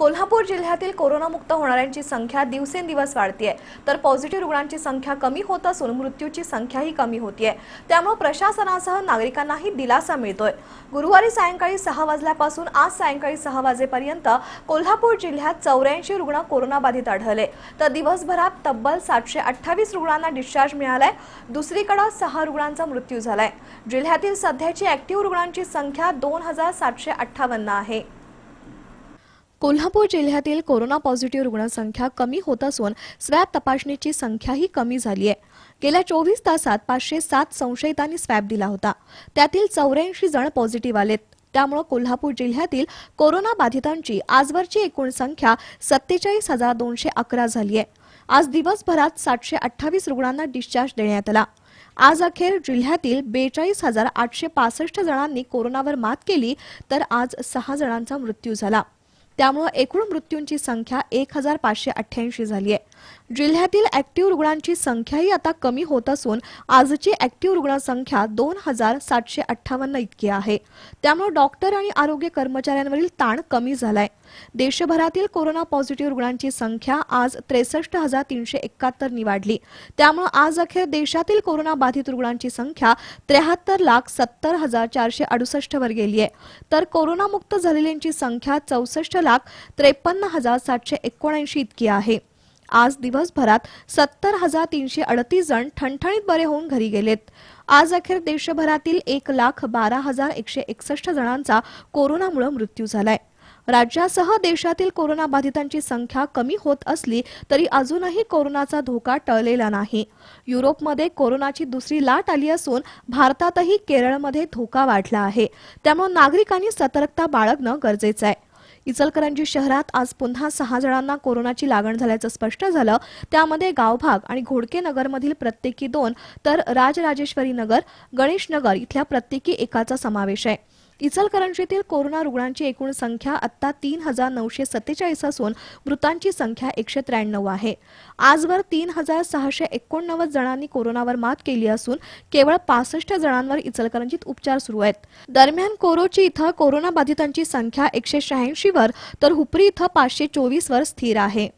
कोल्हापूर जिल्ह्यातील कोरोनामुक्त होणाऱ्यांची संख्या दिवसेंदिवस वाढतीये. तर पॉझिटिव्ह रुग्णांची संख्या कमी होत असून मृत्यूची संख्याही कमी होतीये. त्यामुळे प्रशासनासह नागरिकांनाही दिलासा मिळतोय. गुरुवारी सायंकाळी सहा वाजल्यापासून आज सायंकाळी सहा वाजेपर्यंत कोल्हापूर जिल्ह्यात चौऱ्याऐंशी रुग्ण कोरोनाबाधित आढळले. तर दिवसभरात तब्बल सातशे अठ्ठावीस रुग्णांना डिस्चार्ज मिळालाय. दुसरीकडे सहा रुग्णांचा मृत्यू झालाय. जिल्ह्यातील सध्याची ऍक्टिव्ह रुग्णांची संख्या दोन हजार सातशे अठ्ठावन्न आहे. कोल्हापूर जिल्ह्यातील कोरोना पॉझिटिव्ह रुग्णसंख्या कमी होत असून स्वॅब तपासणीची संख्याही कमी झाली आहे. गेल्या चोवीस तासात पाचशे सात संशयितांनी स्वॅब दिला होता. त्यातील चौऱ्याऐंशी जण पॉझिटिव्ह आलेत. त्यामुळे कोल्हापूर जिल्ह्यातील कोरोना बाधितांची आजवरची एकूण संख्या सत्तेचाळीस हजार दोनशे अकरा झाली आहे. आज दिवसभरात सातशे अठ्ठावीस रुग्णांना डिस्चार्ज देण्यात आला. आज अखेर जिल्ह्यातील बेचाळीस हजार आठशे पासष्ट जणांनी कोरोनावर मात केली तर आज सहा जणांचा मृत्यू झाला. त्यामुळे एकूण मृत्यूंची संख्या एक हजार पाचशे अठ्ठ्याऐंशी झाली आहे. जिल्ह्यातील ऍक्टिव्ह रुग्णांची संख्याही आता कमी होत असून आजची ऍक्टिव्ह रुग्णसंख्या दोन हजार सातशे अठ्ठावन्न इतकी आहे. त्यामुळे डॉक्टर आणि आरोग्य कर्मचाऱ्यांवरील ताण कमी झालाय. देशभरातील कोरोना पॉझिटिव्ह रुग्णांची संख्या आज त्रेसष्ट हजार तीनशे एकाहत्तर वाढली. त्यामुळे आज अखेर देशातील कोरोना बाधित रुग्णांची संख्या त्र्याहत्तर लाख सत्तर हजार चारशे अडुसष्ट वर गेली आहे. तर कोरोनामुक्त झालेल्यांची संख्या चौसष्ट लाख त्रेपन्न हजार सातशे एकोणऐंशी इतकी आहे. आज दिवसभरात सत्तर हजार तीनशे अडतीस जण ठणठणीत बरे होऊन घरी गेलेत. आज अखेर देशभरातील एक लाख बारा हजार एकशे एकसष्ट जणांचा कोरोनामुळे मृत्यू झालाय. राज्यासह देशातील कोरोना बाधितांची संख्या कमी होत असली तरी अजूनही कोरोनाचा धोका टळलेला नाही. युरोपमध्ये कोरोनाची दुसरी लाट आली असून भारतातही केरळमध्ये धोका वाढला आहे. त्यामुळे नागरिकांनी सतर्कता बाळगणं गरजेचं आहे. इचलकरंजी शहरात आज पुन्हा सहा जणांना कोरोनाची लागण झाल्याचं स्पष्ट झालं. त्यामध्ये गावभाग आणि घोडके नगरमधील प्रत्येकी दोन तर राजराजेश्वरी नगर गणेश नगर इथल्या प्रत्येकी एकाचा समावेश आहे. इचलकरंजीतील कोरोना रुग्णांची एकूण संख्या आता तीन हजार नऊशे सत्तेचाळीस असून मृतांची संख्या एकशे त्र्याण्णव आहे. आजवर तीन हजार सहाशे एकोणनव्वद जणांनी कोरोनावर मात केली असून केवळ पासष्ट जणांवर इचलकरंजीत उपचार सुरू आहेत. दरम्यान कोरोची इथं कोरोनाबाधितांची संख्या एकशे शहाऐंशी वर तर हुपरी इथं पाचशे चोवीस वर स्थिर आहे.